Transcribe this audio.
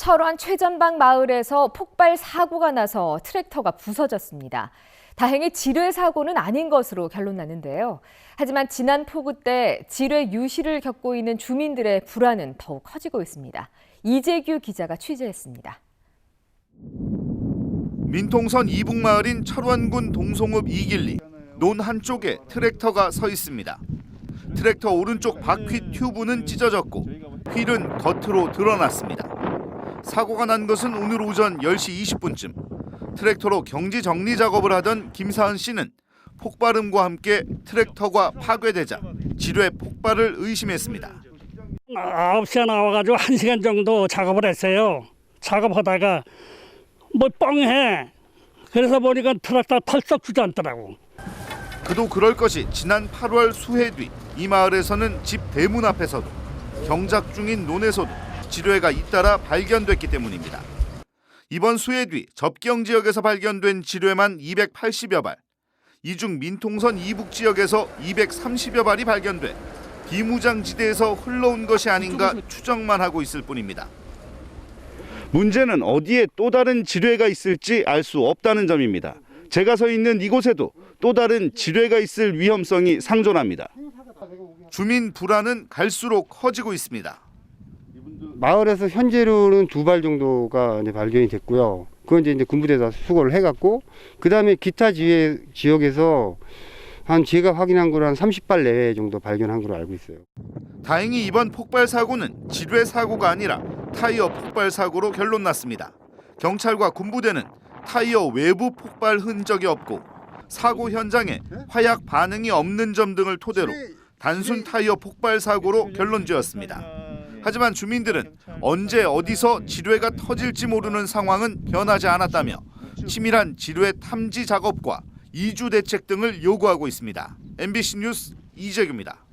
철원 최전방 마을에서 폭발 사고가 나서 트랙터가 부서졌습니다. 다행히 지뢰 사고는 아닌 것으로 결론 났는데요. 하지만 지난 폭우 때 지뢰 유실을 겪고 있는 주민들의 불안은 더욱 커지고 있습니다. 이재규 기자가 취재했습니다. 민통선 이북 마을인 철원군 동송읍 이길리 논 한쪽에 트랙터가 서 있습니다. 트랙터 오른쪽 바퀴 튜브는 찢어졌고 휠은 겉으로 드러났습니다. 사고가 난 것은 오늘 오전 10시 20분쯤 트랙터로 경지 정리 작업을 하던 김사은 씨는 폭발음과 함께 트랙터가 파괴되자 지뢰 폭발을 의심했습니다. 9시에 나와가지고 1시간 정도 작업을 했어요. 작업하다가 뭐 뻥해. 그래서 보니까 트랙터 털썩 주저앉더라고. 그도 그럴 것이 지난 8월 수해 뒤 이 마을에서는 집 대문 앞에서도 경작 중인 논에서도 지뢰가 잇따라 발견됐기 때문입니다. 이번 수해 뒤 접경 지역에서 발견된 지뢰만 280여 발, 이중 민통선 이북 지역에서 230여 발이 발견돼 비무장 지대에서 흘러온 것이 아닌가 추정만 하고 있을 뿐입니다. 문제는 어디에 또 다른 지뢰가 있을지 알 수 없다는 점입니다. 제가 서 있는 이곳에도 또 다른 지뢰가 있을 위험성이 상존합니다. 주민 불안은 갈수록 커지고 있습니다. 마을에서 현재로는 두 발 정도가 이제 발견이 됐고요. 그건 이제, 이제 군부대에다 수거를 해갖고 그 다음에 기타 지회, 지역에서 한 제가 확인한 거로 한 30발 내외 정도 발견한 걸로 알고 있어요. 다행히 이번 폭발 사고는 지뢰 사고가 아니라 타이어 폭발 사고로 결론 났습니다. 경찰과 군부대는 타이어 외부 폭발 흔적이 없고 사고 현장에 화약 반응이 없는 점 등을 토대로 단순 타이어 폭발 사고로 결론 지었습니다. 하지만 주민들은 언제 어디서 지뢰가 터질지 모르는 상황은 변하지 않았다며 치밀한 지뢰 탐지 작업과 이주 대책 등을 요구하고 있습니다. MBC 뉴스 이재규입니다.